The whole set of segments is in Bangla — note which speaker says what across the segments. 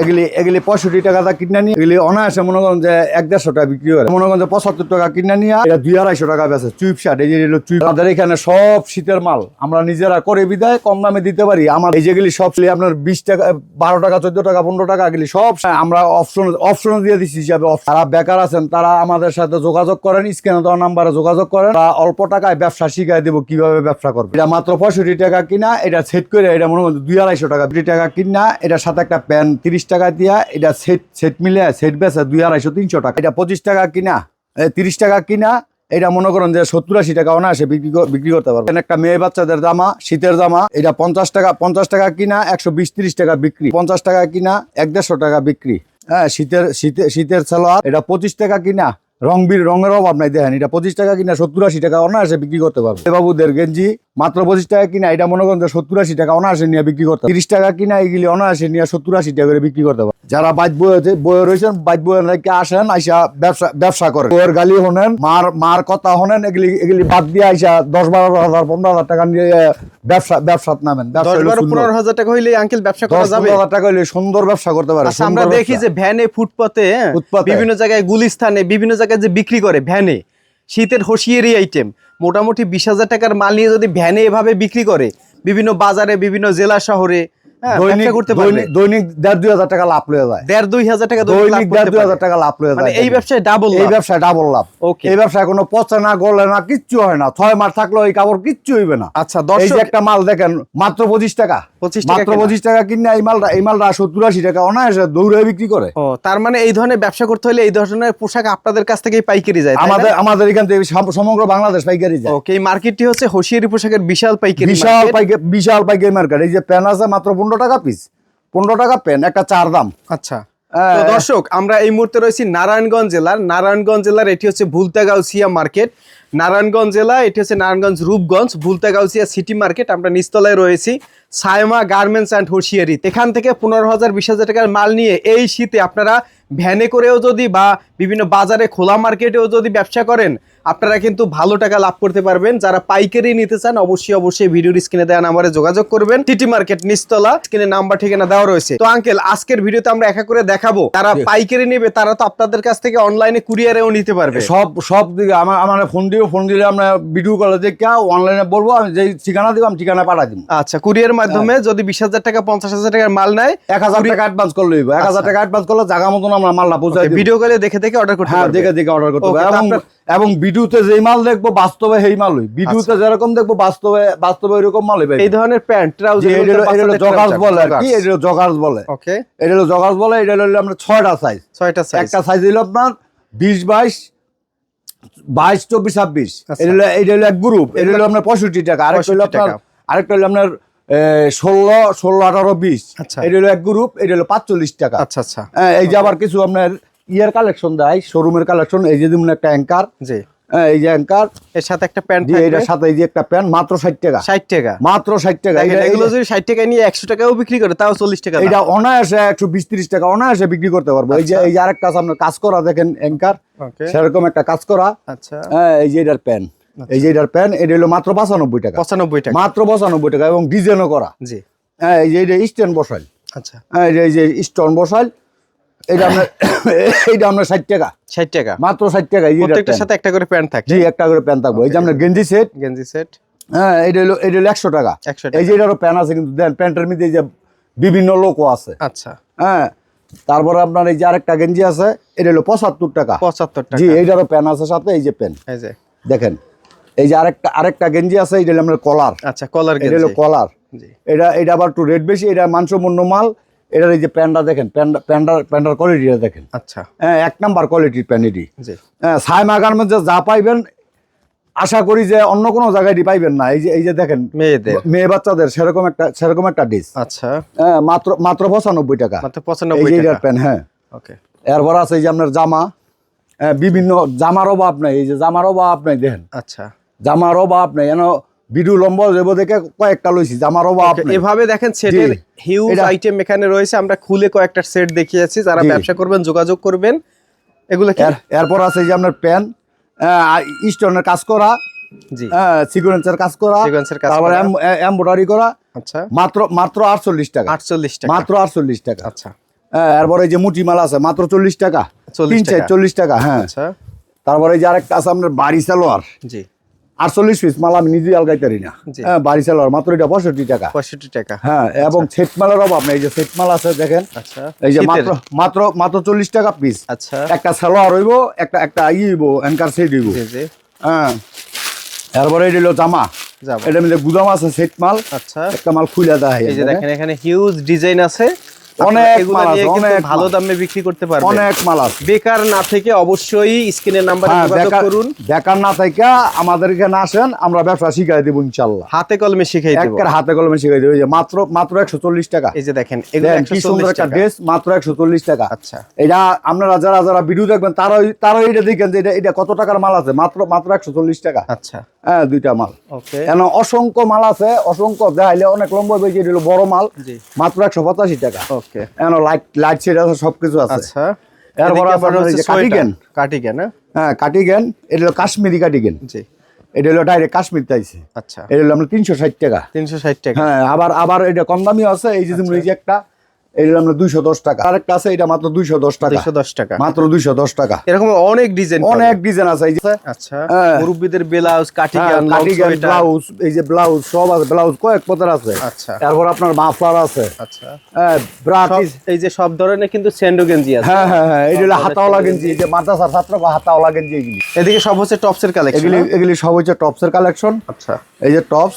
Speaker 1: এগুলি এগুলি পঁয়ষট্টি টাকা কিনে নিয়ে, এগুলি অনায়াসে মনে করেন যে এক দেড়শো টাকা বিক্রি করে। মনে করেন যে পঁচাত্তর টাকা কিনে নিয়ে, এটা দুই আড়াইশো টাকা বেছে চুইপ শার্ট, এই যে চুইপ। আমাদের এখানে সব শীতের মাল, আমরা নিজেরা করে বিদায়, কম দামে দিতে পারি। আমার এই যেগুলি সব আপনার বিশ টাকা, বারো টাকা, চোদ্দ টাকা, পনেরো টাকা, এগুলি সব আমরা অপশন অপশন দিয়ে দিচ্ছি হিসাবে। তারা বেকার আছেন, তারা আমাদের সাথে যোগাযোগ করেন স্ক্যানে দেওয়া নাম্বারে যোগাযোগ করেন। তারা অল্প টাকায় ব্যবসা শিখাই দেবো, কীভাবে ব্যবসা করবে। এটা মাত্র পঁয়ষট্টি টাকা কিনা, এটা সেট করে, এটা মনে করেন দুই আড়াইশো টাকা। দুই টাকা কিনা, এটার সাথে একটা প্যান তিরিশ টাকা দিয়া এটা সেট সেট মিলে সেট বেচে দুই আড়াইশো, তিনশো টাকা। এটা পঁচিশ টাকা কিনা তিরিশ টাকা কিনা, এটা মনে করেন যে সত্তর আশি টাকা অনায়াসে বিক্রি বিক্রি করতে পারবে। একটা মেয়ে বাচ্চাদের জামা, শীতের জামা, এটা পঞ্চাশ টাকা পঞ্চাশ টাকা কিনা, একশো বিশ, তিরিশ টাকা বিক্রি। পঞ্চাশ টাকা কিনা, এক দেড়শো টাকা বিক্রি। হ্যাঁ শীতের শীতের শীতের সালোয়ার, এটা পঁচিশ টাকা কিনা, রং বির রঙের অভাব নাই, দেখেন, এটা পঁচিশ টাকা কিনা, সত্তর আশি টাকা অনায়াসে বিক্রি করতে পারবে। বাবুদের গেঞ্জি মাত্র পঁচিশ টাকা কিনা এটা মনে করেন সত্তর আশি টাকা অনায়াসে নিয়ে বিক্রি করতে তিরিশ টাকা কিনা এগুলি অনায়াসে নিয়ে সত্তর আশি টাকা করে বিক্রি করতে পারবে যারা বাইক বয়ে বয়ে রয়েছেন বাইক বয়ে নাকি আসেন আইসা ব্যবসা ব্যবসা করেন। বইয়ের গালি হনেন মার মার কথা হনেন এগুলি এগুলি বাদ দিয়ে আইসা দশ বারো হাজার পনেরো হাজার টাকা নিয়ে ব্যবসা ব্যবসাত নামেন।
Speaker 2: পনেরো হাজার টাকা হইলে আঙ্কেল ব্যবসা করা যাবে?
Speaker 1: হাজার টাকা হলে সুন্দর ব্যবসা করতে পারে
Speaker 2: আচ্ছা আমরা দেখি যে ভ্যানে ফুটপাতে
Speaker 1: ফুটপাতে।
Speaker 2: বিভিন্ন জায়গায় গুলিস্থানে বিভিন্ন জায়গায় যে বিক্রি করে ভ্যানে। শীতের হোসিয়ারি আইটেম মোটামুটি বিশ হাজার টাকার মাল নিয়ে যদি ভ্যানে এভাবে বিক্রি করে, বিভিন্ন বাজারে, বিভিন্ন জেলা শহরে
Speaker 1: দৈনিক
Speaker 2: ব্যবসা করতে পারবে।
Speaker 1: দৈনিক- দৈনিক দেড় দুই হাজার টাকা লাভ লয়ে যায়।
Speaker 2: দেড় দুই হাজার টাকা দৈনিক লাভ
Speaker 1: দৈনিক
Speaker 2: করতে
Speaker 1: দেড় দুই হাজার টাকা লাভ লয়ে
Speaker 2: মানে
Speaker 1: যায়
Speaker 2: এই ব্যবসায় ডাবল
Speaker 1: এই ব্যবসায় ডাবল লাভ। এই ব্যবসায় কোনো পচে না গলে না কিচ্ছু হয় না। ছয় মাস থাকলে ওই কাপড় কিচ্ছু হইবে না।
Speaker 2: আচ্ছা
Speaker 1: এই যে একটা মাল দেখেন মাত্র পঁচিশ টাকা।
Speaker 2: 25
Speaker 1: মাত্র পঁচিশ টাকা কিনে এই মালটা এই মালটা সত্তর আশি টাকা অনায়াসে দৌড়ে বিক্রি করে।
Speaker 2: ও তার মানে এই ধরনের ব্যবসা করতে হলে এই ধরনের পোশাক আপনাদের কাছ থেকেই পাইকারি যায়
Speaker 1: আমাদের আমাদের এখান থেকে সমগ্র বাংলাদেশ পাইকারি যায়।
Speaker 2: ওকে এই মার্কেটটি হচ্ছে হোসিয়ারি পোশাকের বিশাল পাইকারি
Speaker 1: বিশাল পাইকারি বিশাল পাইকারি মার্কেট এই যে প্যান আছে মাত্র পনেরো টাকা পিস পনেরো টাকা প্যান একটা চার দাম।
Speaker 2: আচ্ছা। দর্শক আমরা এই মুহূর্তে রয়েছি নারায়ণগঞ্জ জেলার। নারায়ণগঞ্জ জেলার এটি হচ্ছে ভুলতাগাউসিয়া মার্কেট। নারায়ণগঞ্জ জেলা এটি হচ্ছে নারায়ণগঞ্জ রূপগঞ্জ ভুলতাগাউসিয়া সিটি মার্কেট। আমরা নিচতলায় রয়েছি। Saima garments and hosiery. এখান থেকে পনেরো হাজার বিশ হাজার টাকার মাল নিয়ে এই শীতে আপনারা ভ্যানে করেও যদি বা বিভিন্ন বাজারে খোলা মার্কেটেও যদি ব্যবসা করেন আপনারা কিন্তু ভালো টাকা লাভ করতে পারবেন। যারা পাইকারি নিতে চান অবশ্যই অবশ্যই ভিডিওর স্ক্রিনে দেওয়া নাম্বারে যোগাযোগ করবেন। সিটি মার্কেট নিচতলা স্ক্রিনে নাম্বার ঠিকানা দেওয়া রয়েছে। তো আঙ্কেল আজকের ভিডিওতে আমরা একা করে দেখাবো। তারা। পাইকারি নেবে তারা তো আপনাদের কাছ থেকে অনলাইনে কুরিয়ারেও নিতে পারবে।
Speaker 1: সব সব দিকে আমার আমার ফোন দিয়ে ফোন দিলে আমরা ভিডিও কলে দেখে অনলাইনে বলব আমি যে ঠিকানা দিব আমি ঠিকানা পাঠা দিব।
Speaker 2: আচ্ছা কুরিয়ার মাধ্যমে যদি বিশ হাজার টাকা পঞ্চাশ হাজার টাকার মাল নেয়
Speaker 1: এক হাজার টাকা অ্যাডভান্স করলে এক হাজার
Speaker 2: আচ্ছা।
Speaker 1: টাকা অ্যাডভান্স করলে জায়গা মতন আমরা মালটা পৌঁছাই দিব।
Speaker 2: ভিডিও কলে দেখে দেখে অর্ডার করতে
Speaker 1: হ্যাঁ দেখে দেখে অর্ডার করতে হবে এবং ভিডিওতে যেই মাল দেখব বাস্তবে সেই মাল হই ভিডিওতে যেরকম দেখব বাস্তবে বাস্তবে ওইরকম মাল হইবে
Speaker 2: এই ধরনের প্যান্ট ট্রাউজার
Speaker 1: জগার্স বলে কি এটা জগার্স বলে।
Speaker 2: ওকে
Speaker 1: এটা হলো জগার্স বলে এটা হলো আমরা ছয়টা সাইজ
Speaker 2: ছয়টা সাইজ
Speaker 1: একটা সাইজ হলো আপনার বিশ বাইশ বাইশ চব্বিশ ছাব্বিশ।
Speaker 2: আচ্ছা।
Speaker 1: এটা হলো এটা হলো এক গ্রুপ এটা হলো আপনার পঁয়ষট্টি টাকা। আরেকটা হলো আপনার। আরেকটা হলো আপনার ষোলো ষোলো আঠারো বিশ।
Speaker 2: আচ্ছা।
Speaker 1: এটা হলো এক গ্রুপ এটা হলো পাঁচচল্লিশ টাকা।
Speaker 2: আচ্ছা আচ্ছা।
Speaker 1: হ্যাঁ, এই যে আবার কিছু আপনার ইয়ার কালেকশন দেয় শোরুমের কালেকশন এই যে যেমন একটা অ্যাঙ্কার
Speaker 2: জি।
Speaker 1: এই যে অ্যাঙ্কার
Speaker 2: এর সাথে একটা প্যান্ট
Speaker 1: এটার সাথে এই যে একটা প্যান্ট মাত্র ষাট টাকা।
Speaker 2: ষাট টাকা।
Speaker 1: মাত্র ষাট টাকা।
Speaker 2: এগুলো যদি ষাট টাকা নিয়ে একশো টাকাও বিক্রি করে তাও চল্লিশ টাকা
Speaker 1: এটা অনায়াসে একশো বিশ ত্রিশ টাকা অনায়াসে বিক্রি করতে পারব। এই যে
Speaker 2: আচ্ছা।
Speaker 1: এই আরেকটা আপনার কাজ করা দেখেন অ্যাঙ্কার সেরকম একটা কাজ করা।
Speaker 2: আচ্ছা।
Speaker 1: হ্যাঁ এই যে এটার প্যান এই যে এটার প্যান এটা হলো মাত্র পঁচানব্বই টাকা।
Speaker 2: পঁচানব্বই টাকা।
Speaker 1: মাত্র পঁচানব্বই টাকা এবং ডিজাইনও করা।
Speaker 2: জি।
Speaker 1: হ্যাঁ এই যে এটা স্ট্যান্ড বসাইল
Speaker 2: আচ্ছা।
Speaker 1: হ্যাঁ এই যে- এই যে স্টোন বসাইল এটা আপনার এইটা আপনার ষাট টাকা।
Speaker 2: ষাট টাকা।
Speaker 1: মাত্র ষাট টাকা
Speaker 2: প্রত্যেকটার সাথে একটা করে প্যান্ট থাকে
Speaker 1: জি একটা করে প্যান থাকব। এই যে আপনার গেঞ্জি সেট।
Speaker 2: গেঞ্জি সেট।
Speaker 1: হ্যাঁ এটা হলো এটা হলো একশো টাকা। এই যে এটারও প্যান আছে কিন্তু দেন প্যান্টের মধ্যে এই যে বিভিন্ন লোকও আছে।
Speaker 2: আচ্ছা।
Speaker 1: হ্যাঁ তারপরে আপনার এই যে আরেকটা গেঞ্জি আছে এটা হলো পঁচাত্তর টাকা।
Speaker 2: পঁচাত্তর
Speaker 1: জি
Speaker 2: টাকা
Speaker 1: এইটারও প্যান্ট আছে সাথে এই যে প্যান
Speaker 2: এই যে।
Speaker 1: দেখেন এই যে আরেকটা আরেকটা গেঞ্জি আছে এটা হলো আপনার কলার।
Speaker 2: আচ্ছা কলার
Speaker 1: এটা হলো কলার। এটা এটা আবার একটু রেট বেশি এটা মানসম্পন্ন মাল। এটার এই যে প্যান্ডা দেখেন প্যান্ট প্যান্টার প্যান্টার কোয়ালিটিটা দেখেন।
Speaker 2: আচ্ছা।
Speaker 1: হ্যাঁ এক নাম্বার কোয়ালিটির হ্যাঁ সাইমা গার্মেন্টসে যা পাইবেন আশা করি যে অন্য কোনো জায়গায় পাইবেন না। এই যে এই যে দেখেন
Speaker 2: মেয়েদের।
Speaker 1: মেয়ে বাচ্চাদের সেরকম একটা সেরকম একটা ডিস
Speaker 2: আচ্ছা।
Speaker 1: হ্যাঁ মাত্র মাত্র পঁচানব্বই টাকা।
Speaker 2: মাত্র পঁচানব্বই টাকা।
Speaker 1: প্যান্ট হ্যাঁ।
Speaker 2: ওকে।
Speaker 1: এরপর আছে এই যে আপনার জামা। হ্যাঁ, বিভিন্ন জামার অভাব নাই। এই যে জামার অভাব নাই দেখেন।
Speaker 2: আচ্ছা।
Speaker 1: জামার অভাব নাই। এন ভিডিও লম্বা যাব দেখে কয়েকটা লইছি নাই।
Speaker 2: এভাবে দেখেন সেটের হিউজ আইটেম এখানে রয়েছে আমরা খুলে কয়েকটা সেট দেখিয়েছি যারা ব্যবসা করবেন যোগাযোগ করবেন। এগুলো
Speaker 1: এরপর আছে যে আপনার প্যান স্টোনের কাজ করা
Speaker 2: জি।
Speaker 1: সিকুয়েন্সের কাজ করা
Speaker 2: Sequence এর কাজ
Speaker 1: তারপরে এমব্রয়ডারি করা
Speaker 2: আচ্ছা।
Speaker 1: মাত্র মাত্র আটচল্লিশ টাকা।
Speaker 2: আটচল্লিশ টাকা।
Speaker 1: মাত্র আটচল্লিশ টাকা।
Speaker 2: আচ্ছা।
Speaker 1: এরপরে যে মুটি মাল আছে মাত্র চল্লিশ টাকা।
Speaker 2: 40 টাকা।
Speaker 1: হ্যাঁ।
Speaker 2: আচ্ছা।
Speaker 1: তারপরে যে আরেকটা আছে আপনার বাড়ি সালোয়ার।
Speaker 2: জি।
Speaker 1: আটচল্লিশ পিস মাল আমি নিজেই আলগাইতারি না। হ্যাঁ বাড়ি সালোয়ার মাত্র এটা পঁয়ষট্টি টাকা।
Speaker 2: পঁয়ষট্টি টাকা।
Speaker 1: হ্যাঁ এবং সেট মালের অভাব নেই যে সেট মাল আছে দেখেন
Speaker 2: আচ্ছা।
Speaker 1: এই যে মাত্র মাত্র মাত্র চল্লিশ টাকা পিস
Speaker 2: আচ্ছা।
Speaker 1: একটা সালোয়ার হইব একটা একটা ই হইব অ্যাঙ্কার সেট হইব। হ্যাঁ। এরপরে এটা হলো জামা। এটা মধ্যে গুদাম আছে সেট মাল।
Speaker 2: আচ্ছা।
Speaker 1: একটা মাল খুলে দেয়
Speaker 2: এই যে দেখেন এখানে হিউজ ডিজাইন আছে।
Speaker 1: অনেক মাল আছে, অনেক
Speaker 2: ভালো দামে বিক্রি করতে পারবেন।
Speaker 1: অনেক মাল আছে।
Speaker 2: বেকার না থেকে অবশ্যই স্ক্রিনের নাম্বারে
Speaker 1: হ্যাঁ
Speaker 2: যোগাযোগ করুন।
Speaker 1: বেকার না থাইকা আমাদের এখানে আসেন আমরা ব্যবসা শিখাই দেবো ইনশাল্লাহ।
Speaker 2: হাতে কলমে শিখাই দেবো।
Speaker 1: একের হাতে কলমে শিখাই দেবো। যে মাত্র মাত্র একশো চল্লিশ টাকা।
Speaker 2: এই যে দেখেন এগুলো
Speaker 1: দেখেন কি সুন্দর
Speaker 2: 140 টাকা।
Speaker 1: ড্রেস মাত্র একশো চল্লিশ টাকা।
Speaker 2: আচ্ছা।
Speaker 1: এটা আপনারা যারা যারা ভিডিও দেখবেন তারাই এটা দেখেন যে এটা এটা কত টাকার মাল আছে। মাত্র মাত্র একশো চল্লিশ টাকা।
Speaker 2: আচ্ছা।
Speaker 1: হ্যাঁ দুইটা মাল।
Speaker 2: ওকে।
Speaker 1: কেন অসংখ্য মাল আছে। অসংখ্য দেখাইলে অনেক লম্বা এটা বড় মাল। মাত্র একশো পঁচাশি টাকা।
Speaker 2: ওকে
Speaker 1: কেন লাইট লাইট সেট আছে সবকিছু আছে।
Speaker 2: আচ্ছা।
Speaker 1: এরপর আপনার
Speaker 2: হচ্ছে
Speaker 1: যে কার্ডিগান।
Speaker 2: কার্ডিগান হ্যাঁ?
Speaker 1: হ্যাঁ কাটিগেন এটা হলো কাশ্মীরি কাটিগেন
Speaker 2: জি।
Speaker 1: এটা হলো ডাইরেক্ট কাশ্মীর চাইছে
Speaker 2: আচ্ছা।
Speaker 1: এটা হলো আমরা তিনশো ষাট টাকা।
Speaker 2: তিনশো ষাট টাকা।
Speaker 1: হ্যাঁ আবার আবার এটা কম দামিও আছে এই যে তুমি এই যে একটা এটা আমরা দুইশো দশ টাকা। আরেকটা আছে এটা মাত্র দুইশো দশ টাকা।
Speaker 2: দুইশো দশ টাকা।
Speaker 1: মাত্র দুইশো দশ টাকা।
Speaker 2: এরকম অনেক ডিজাইন
Speaker 1: অনেক ডিজাইন আছে এই যে
Speaker 2: আচ্ছা
Speaker 1: হ্যাঁ।
Speaker 2: মুরব্বীদের ব্লাউজ কাটিগান
Speaker 1: কাটিগেন ব্লাউজ এই যে ব্লাউজ সব আছে ব্লাউজ কয়েক পদের আছে।
Speaker 2: আচ্ছা।
Speaker 1: তারপর আপনার মাফলার আছে।
Speaker 2: আচ্ছা।
Speaker 1: হ্যাঁ
Speaker 2: এই যে সব ধরনের কিন্তু স্যান্ডো গেঞ্জি আছে।
Speaker 1: হ্যাঁ হ্যাঁ হ্যাঁ এটা হাতাওয়ালা গেঞ্জি এই যে ছাত্র বা হাতাওয়ালা গেঞ্জি এগুলি
Speaker 2: এদিকে সব হচ্ছে টপসের কালেকশন
Speaker 1: এগুলি এগুলি সব হচ্ছে টপসের কালেকশন
Speaker 2: আচ্ছা।
Speaker 1: এই যে টপস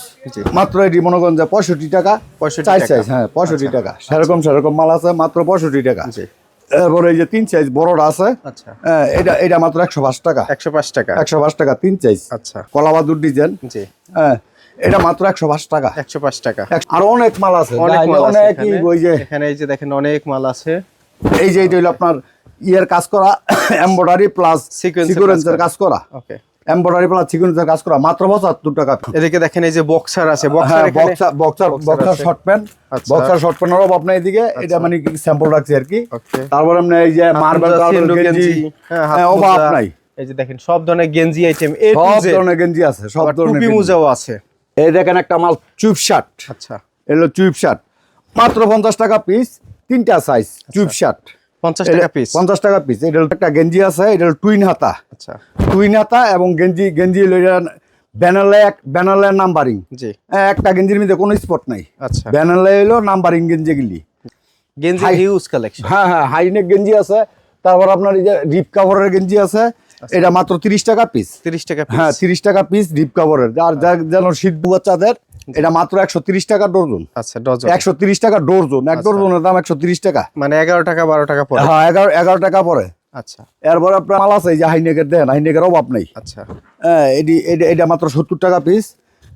Speaker 1: মাত্র এটি মনে করেন যে পঁয়ষট্টি টাকা।
Speaker 2: 65
Speaker 1: চার সাইজ হ্যাঁ পঁয়ষট্টি টাকা। সেরকম সেরকম মাল আছে মাত্র পঁয়ষট্টি টাকা। এরপরে এই যে তিন সাইজ বড়টা আছে
Speaker 2: আচ্ছা।
Speaker 1: হ্যাঁ, এটা এটা মাত্র একশো পাঁচ টাকা।
Speaker 2: একশো পাঁচ টাকা।
Speaker 1: একশো পাঁচ টাকা তিন সাইজ
Speaker 2: আচ্ছা।
Speaker 1: কলাবাদুর ডিজাইন
Speaker 2: জি।
Speaker 1: হ্যাঁ এটা মাত্র একশো পাঁচ টাকা।
Speaker 2: একশো পাঁচ টাকা।
Speaker 1: আরও অনেক মাল আছে।
Speaker 2: অনেক এখানে।
Speaker 1: ওই যে
Speaker 2: এখানে এই যে দেখেন অনেক মাল আছে।
Speaker 1: এই যে এটা হলো আপনার ইয়ের কাজ করা এমব্রয়ডারি প্লাস সিকুয়েন্সের
Speaker 2: কাজ
Speaker 1: করা।
Speaker 2: ওকে
Speaker 1: এমব্রয়ডারি প্লাস সিকুয়েন্সের কাজ করা। মাত্র পঁচাত্তর টাকা।
Speaker 2: এদিকে দেখেন এই যে বক্সার আছে। Boxer
Speaker 1: boxer boxer boxer short pant
Speaker 2: আচ্ছা।
Speaker 1: বক্সার শর্ট প্যান্টের অভাব নাই এদিকে। এটা মানে স্যাম্পল রাখছি আর কি। তারপর আপনি এই যে মার্বেল কালার গেঞ্জি
Speaker 2: হ্যাঁ,
Speaker 1: হ্যাঁ, অভাব নাই।
Speaker 2: এই যে দেখেন সব ধরনের গেঞ্জি আইটেম এ
Speaker 1: সব ধরনের গেঞ্জি আছে সব ধরনের
Speaker 2: টুপি মোজাও আছে।
Speaker 1: এই দেখেন একটা মাল চুপ শার্ট
Speaker 2: আচ্ছা।
Speaker 1: এলো চুপ শার্ট মাত্র পঞ্চাশ টাকা পিস তিনটা সাইজ চুপ শার্ট
Speaker 2: পঞ্চাশ টাকা পিস
Speaker 1: পঞ্চাশ টাকা পিস এটা একটা গেঞ্জি আছে এটা টুইন হাতা।
Speaker 2: আচ্ছা।
Speaker 1: টুইন হাতা এবং গেঞ্জি গেঞ্জি ব্যানারলে নাম্বারিং
Speaker 2: জি।
Speaker 1: একটা গেঞ্জির মধ্যে কোনো স্পট নাই।
Speaker 2: আচ্ছা।
Speaker 1: ব্যানারলে হলো নাম্বারিং গেঞ্জি গুলি।
Speaker 2: গেঞ্জি হিউজ কালেকশন
Speaker 1: হ্যাঁ হ্যাঁ হাইনেক গেঞ্জি আছে। তারপর আপনার এই যে রিপ কাভারের গেঞ্জি আছে এটা মাত্র তিরিশ টাকা পিস
Speaker 2: তিরিশ টাকা পিস
Speaker 1: হ্যাঁ তিরিশ টাকা পিস রিপ কাভারের আর যা- যেন শীত বাচ্চাদের এটা মাত্র একশো তিরিশ টাকা ডর্জন
Speaker 2: আচ্ছা ডজন
Speaker 1: একশো তিরিশ টাকা ডর্জন এক ডর্জনের দাম একশো তিরিশ টাকা।
Speaker 2: মানে এগারো টাকা বারো টাকা পড়ে।
Speaker 1: হ্যাঁ এগারো এগারো টাকা পরে
Speaker 2: আচ্ছা।
Speaker 1: এরপর আপনার মাল আছে এই যে হাইনেকের দেন হাইনেকের অভাব নেই।
Speaker 2: আচ্ছা।
Speaker 1: হ্যাঁ এটি মাত্র সত্তর টাকা পিস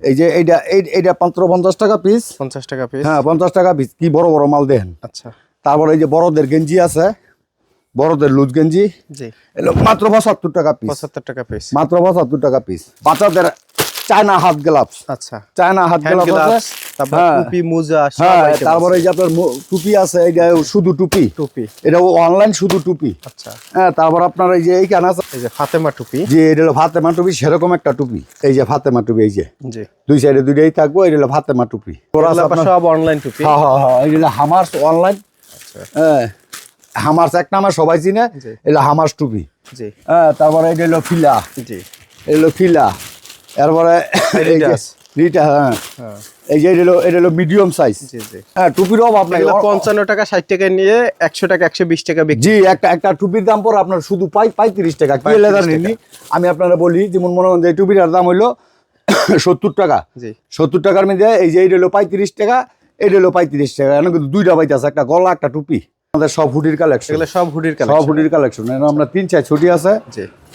Speaker 1: এই যে এইটা এই- এইটা মাত্র পঞ্চাশ টাকা পিস
Speaker 2: পঞ্চাশ টাকা পিস
Speaker 1: হ্যাঁ পঞ্চাশ টাকা পিস কি বড় বড় মাল দেন
Speaker 2: আচ্ছা।
Speaker 1: তারপর এই যে বড়দের গেঞ্জি আছে। বড়দের লুজ গেঞ্জি। মাত্র পঁচাত্তর টাকা পিস
Speaker 2: পঁচাত্তর টাকা পিস
Speaker 1: মাত্র পঁচাত্তর টাকা পিস বাচ্চাদের চায়না হাত গ্লাভস
Speaker 2: আচ্ছা।
Speaker 1: চায়না হাত গ্লাভস
Speaker 2: তারপর
Speaker 1: হ্যাঁ।
Speaker 2: টুপি মোজা
Speaker 1: হ্যাঁ তারপরে এই যে আপনার টুপি আছে এটা শুধু টুপি।
Speaker 2: টুপি।
Speaker 1: এটা অনলাইন শুধু টুপি।
Speaker 2: আচ্ছা।
Speaker 1: হ্যাঁ তারপর আপনার এই যে এইখানে আছে
Speaker 2: এই যে ফাতেমা টুপি।
Speaker 1: যে এটা হলো ফাতেমা টুপি সেরকম একটা টুপি। এই যে ফাতেমা টুপি এই যে।
Speaker 2: জি।
Speaker 1: দুই সাইডে দুইটাই থাকব এটা হলো ফাতেমা টুপি।
Speaker 2: সব অনলাইন টুপি।
Speaker 1: হ্যাঁ হ্যাঁ হ্যাঁ এই হলো হামার্স অনলাইন
Speaker 2: আচ্ছা।
Speaker 1: হ্যাঁ হামার্স এক নামে সবাই চিনে। এটা হামার্স টুপি।
Speaker 2: জি।
Speaker 1: হ্যাঁ তারপরে এটা হলো ফিলা।
Speaker 2: জি।
Speaker 1: এগুলো ফিলা। এরপরে এই যে-
Speaker 2: Adidas।
Speaker 1: রিটা হ্যাঁ।
Speaker 2: হ্যাঁ।
Speaker 1: এই যে এটা হলো এটা হলো মিডিয়াম সাইজ
Speaker 2: জি জি।
Speaker 1: হ্যাঁ টুপির অভাব নাই।
Speaker 2: পঞ্চান্ন টাকা ষাট টাকা নিয়ে একশো টাকা একশো বিশ টাকা
Speaker 1: জি একটা একটা টুপির দাম পড়ে আপনার শুধু পাই পঁয়ত্রিশ টাকা কি লেদার নিনি আমি আপনারা বলি যেমন মনে করেন যে টুপিটার দাম হইল সত্তর টাকা। সত্তর টাকার মধ্যে এই যে এইটা হলো পঁয়ত্রিশ টাকা এটা হলো পঁয়ত্রিশ টাকা। এখন কিন্তু দুইটা পাইতে আছে একটা গলা একটা টুপি। আমাদের সব হুডির কালেকশন
Speaker 2: সব হুডির
Speaker 1: সব
Speaker 2: কালেকশন
Speaker 1: হুডির কালেকশন আমরা তিন চার ছুটি আছে।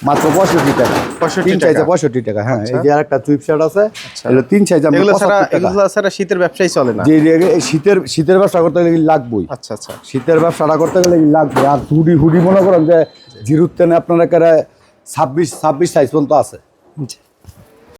Speaker 1: মাত্র পঁয়ষট্টি টাকা।
Speaker 2: 65
Speaker 1: তিন
Speaker 2: টাকা।
Speaker 1: পঁয়ষট্টি টাকা হ্যাঁ এই যে আরেকটা চুইপ শার্ট আছে
Speaker 2: আচ্ছা।
Speaker 1: তিন চাইছে
Speaker 2: ছাড়া
Speaker 1: 75 টাকা।
Speaker 2: এগুলো ছাড়া শীতের ব্যবসায় চলে না।
Speaker 1: যে শীতের শীতের ব্যবসা করতে গেলে লাগবেই।
Speaker 2: আচ্ছা আচ্ছা।
Speaker 1: শীতের ব্যবসাটা করতে গেলে লাগবে আর হুডি হুডি মনে করেন যে জিরুর তেনে আপনার একেবারে ছাব্বিশ ছাব্বিশ সাইজ পর্যন্ত আছে।